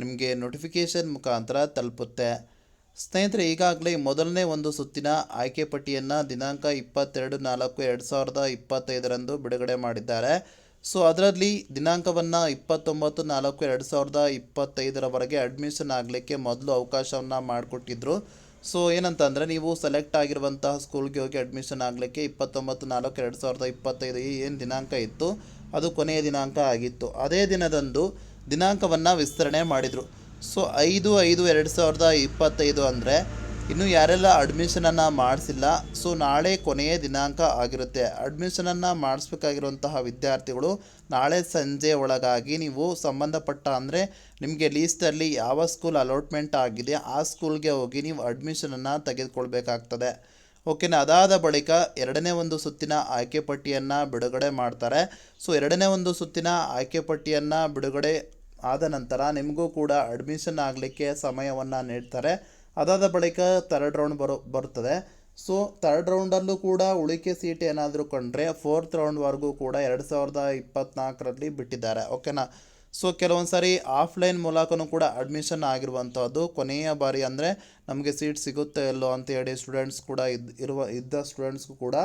ನಿಮಗೆ ನೋಟಿಫಿಕೇಷನ್ ಮುಖಾಂತರ ತಲುಪುತ್ತೆ. ಸ್ನೇಹಿತರೆ, ಈಗಾಗಲೇ ಮೊದಲನೇ ಒಂದು ಸುತ್ತಿನ ಆಯ್ಕೆ ಪಟ್ಟಿಯನ್ನು ದಿನಾಂಕ ಇಪ್ಪತ್ತೆರಡು ನಾಲ್ಕು ಎರಡು ಸಾವಿರದ ಇಪ್ಪತ್ತೈದರಂದು ಬಿಡುಗಡೆ ಮಾಡಿದ್ದಾರೆ. ಸೊ ಅದರಲ್ಲಿ ದಿನಾಂಕವನ್ನು ಇಪ್ಪತ್ತೊಂಬತ್ತು ನಾಲ್ಕು ಎರಡು ಸಾವಿರದ ಇಪ್ಪತ್ತೈದರವರೆಗೆ ಅಡ್ಮಿಷನ್ ಆಗಲಿಕ್ಕೆ ಮೊದಲು ಅವಕಾಶವನ್ನು ಮಾಡಿಕೊಟ್ಟಿದ್ರು. ಸೊ ಏನಂತಂದರೆ, ನೀವು ಸೆಲೆಕ್ಟ್ ಆಗಿರುವಂತಹ ಸ್ಕೂಲ್ಗೆ ಹೋಗಿ ಅಡ್ಮಿಷನ್ ಆಗಲಿಕ್ಕೆ ಇಪ್ಪತ್ತೊಂಬತ್ತು ನಾಲ್ಕು ಎರಡು ಸಾವಿರದ ಇಪ್ಪತ್ತೈದು ಏನು ದಿನಾಂಕ ಇತ್ತು? ಅದು ಕೊನೆಯ ದಿನಾಂಕ ಆಗಿತ್ತು. ಅದೇ ದಿನದಂದು ದಿನಾಂಕವನ್ನು ವಿಸ್ತರಣೆ ಮಾಡಿದರು. ಸೊ ಐದು ಐದು, ಎರಡು ಸಾವಿರದ ಇಪ್ಪತ್ತೈದು ಅಂದರೆ ಇನ್ನು ಯಾರೆಲ್ಲ ಅಡ್ಮಿಷನನ್ನು ಮಾಡಿಸಿಲ್ಲ ಸೊ ನಾಳೆ ಕೊನೆಯ ದಿನಾಂಕ ಆಗಿರುತ್ತೆ. ಅಡ್ಮಿಷನನ್ನು ಮಾಡಿಸ್ಬೇಕಾಗಿರುವಂತಹ ವಿದ್ಯಾರ್ಥಿಗಳು ನಾಳೆ ಸಂಜೆ ಒಳಗಾಗಿ ನೀವು ಸಂಬಂಧಪಟ್ಟ ಅಂದರೆ ನಿಮಗೆ ಲೀಸ್ಟಲ್ಲಿ ಯಾವ ಸ್ಕೂಲ್ ಅಲಾಟ್ಮೆಂಟ್ ಆಗಿದೆ, ಆ ಸ್ಕೂಲ್ಗೆ ಹೋಗಿ ನೀವು ಅಡ್ಮಿಷನನ್ನು ತೆಗೆದುಕೊಳ್ಬೇಕಾಗ್ತದೆ. ಓಕೆನಾ ಅದಾದ ಬಳಿಕ ಎರಡನೇ ಒಂದು ಸುತ್ತಿನ ಆಯ್ಕೆ ಪಟ್ಟಿಯನ್ನು ಬಿಡುಗಡೆ ಮಾಡ್ತಾರೆ. ಸೊ ಎರಡನೇ ಒಂದು ಸುತ್ತಿನ ಆಯ್ಕೆ ಪಟ್ಟಿಯನ್ನು ಬಿಡುಗಡೆ ಆದ ನಂತರ ನಿಮಗೂ ಕೂಡ ಅಡ್ಮಿಷನ್ ಆಗಲಿಕ್ಕೆ ಸಮಯವನ್ನು ನೀಡ್ತಾರೆ. ಅದಾದ ಬಳಿಕ ತರ್ಡ್ ರೌಂಡ್ ಬರೋ ಬರ್ತದೆ ಸೊ ತರ್ಡ್ ರೌಂಡಲ್ಲೂ ಕೂಡ ಉಳಿಕೆ ಸೀಟ್ ಏನಾದರೂ ಕಂಡ್ರೆ ಫೋರ್ತ್ ರೌಂಡ್ವರೆಗೂ ಕೂಡ ಎರಡು ಸಾವಿರದ ಇಪ್ಪತ್ತ್ನಾಲ್ಕರಲ್ಲಿ ಬಿಟ್ಟಿದ್ದಾರೆ. ಓಕೆನಾ ಸೊ ಕೆಲವೊಂದು ಸಾರಿ ಆಫ್ಲೈನ್ ಮೂಲಕವೂ ಕೂಡ ಅಡ್ಮಿಷನ್ ಆಗಿರುವಂಥದ್ದು ಕೊನೆಯ ಬಾರಿ ಅಂದರೆ ನಮಗೆ ಸೀಟ್ ಸಿಗುತ್ತೆ ಇಲ್ಲೋ ಅಂತ ಹೇಳಿ ಸ್ಟೂಡೆಂಟ್ಸ್ ಕೂಡ ಇದ್ದ ಇರುವ, ಇದ್ದ ಸ್ಟೂಡೆಂಟ್ಸ್ಗೂ ಕೂಡ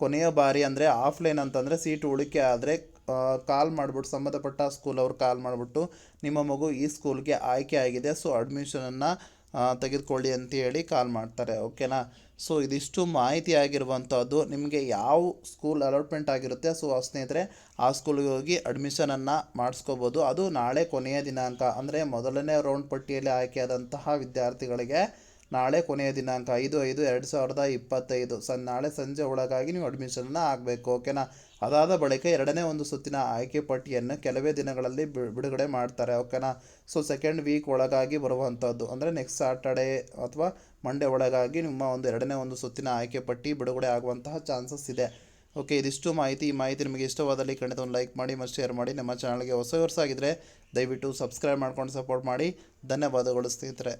ಕೊನೆಯ ಬಾರಿ ಅಂದರೆ ಆಫ್ಲೈನ್ ಅಂತಂದರೆ ಸೀಟ್ ಉಳಿಕೆ ಆದರೆ ಕಾಲ್ ಮಾಡಿಬಿಟ್ಟು, ಸಂಬಂಧಪಟ್ಟ ಸ್ಕೂಲ್ ಅವ್ರು ಕಾಲ್ ಮಾಡಿಬಿಟ್ಟು, ನಿಮ್ಮ ಮಗು ಈ ಸ್ಕೂಲ್ಗೆ ಆಯ್ಕೆ ಆಗಿದೆ ಸೊ ಅಡ್ಮಿಷನನ್ನು ತೆಗೆದುಕೊಳ್ಳಿ ಅಂತ ಹೇಳಿ ಕಾಲ್ ಮಾಡ್ತಾರೆ ಓಕೆನಾ ಸೊ ಇದಿಷ್ಟು ಮಾಹಿತಿ ಆಗಿರುವಂಥದ್ದು ನಿಮಗೆ ಯಾವ ಸ್ಕೂಲ್ ಅಲಾಟ್ಮೆಂಟ್ ಆಗಿರುತ್ತೆ ಸೊ ಆ ಸ್ನೇಹಿತರೆ, ಆ ಸ್ಕೂಲ್ಗೆ ಹೋಗಿ ಅಡ್ಮಿಷನನ್ನು ಮಾಡಿಸ್ಕೋಬೋದು. ಅದು ನಾಳೆ ಕೊನೆಯ ದಿನಾಂಕ, ಅಂದರೆ ಮೊದಲನೇ ರೌಂಡ್ ಪಟ್ಟಿಯಲ್ಲಿ ಆಯ್ಕೆಯಾದಂತಹ ವಿದ್ಯಾರ್ಥಿಗಳಿಗೆ ನಾಳೆ ಕೊನೆಯ ದಿನಾಂಕ ಐದು ಐದು ಎರಡು ಸಾವಿರದ ಇಪ್ಪತ್ತೈದು. ಸನ್, ನಾಳೆ ಸಂಜೆ ಒಳಗಾಗಿ ನೀವು ಅಡ್ಮಿಷನನ್ನು ಆಗಬೇಕು ಓಕೆನಾ ಅದಾದ ಬಳಿಕ ಎರಡನೇ ಒಂದು ಸುತ್ತಿನ ಆಯ್ಕೆ ಪಟ್ಟಿಯನ್ನು ಕೆಲವೇ ದಿನಗಳಲ್ಲಿ ಬಿಡುಗಡೆ ಮಾಡ್ತಾರೆ ಓಕೆನಾ ಸೊ ಸೆಕೆಂಡ್ ವೀಕ್ ಒಳಗಾಗಿ ಬರುವಂಥದ್ದು ಅಂದರೆ ನೆಕ್ಸ್ಟ್ ಸಾಟರ್ಡೇ ಅಥವಾ ಮಂಡೇ ಒಳಗಾಗಿ ನಿಮ್ಮ ಒಂದು ಎರಡನೇ ಒಂದು ಸುತ್ತಿನ ಆಯ್ಕೆ ಪಟ್ಟಿ ಬಿಡುಗಡೆ ಆಗುವಂತಹ ಚಾನ್ಸಸ್ ಇದೆ. ಓಕೆ ಇದಿಷ್ಟು ಮಾಹಿತಿ. ಈ ಮಾಹಿತಿ ನಿಮಗೆ ಇಷ್ಟವಾದಲ್ಲಿ ಖಂಡಿತ ಒಂದು ಲೈಕ್ ಮಾಡಿ, ಮತ್ತು ಶೇರ್ ಮಾಡಿ ನಮ್ಮ ಚಾನಲ್ಗೆ ಹೊಸ ವರ್ಷ ಆಗಿದ್ದರೆ ದಯವಿಟ್ಟು ಸಬ್ಸ್ಕ್ರೈಬ್ ಮಾಡ್ಕೊಂಡು ಸಪೋರ್ಟ್ ಮಾಡಿ. ಧನ್ಯವಾದಗಳು ಸ್ನೇಹಿತರೆ.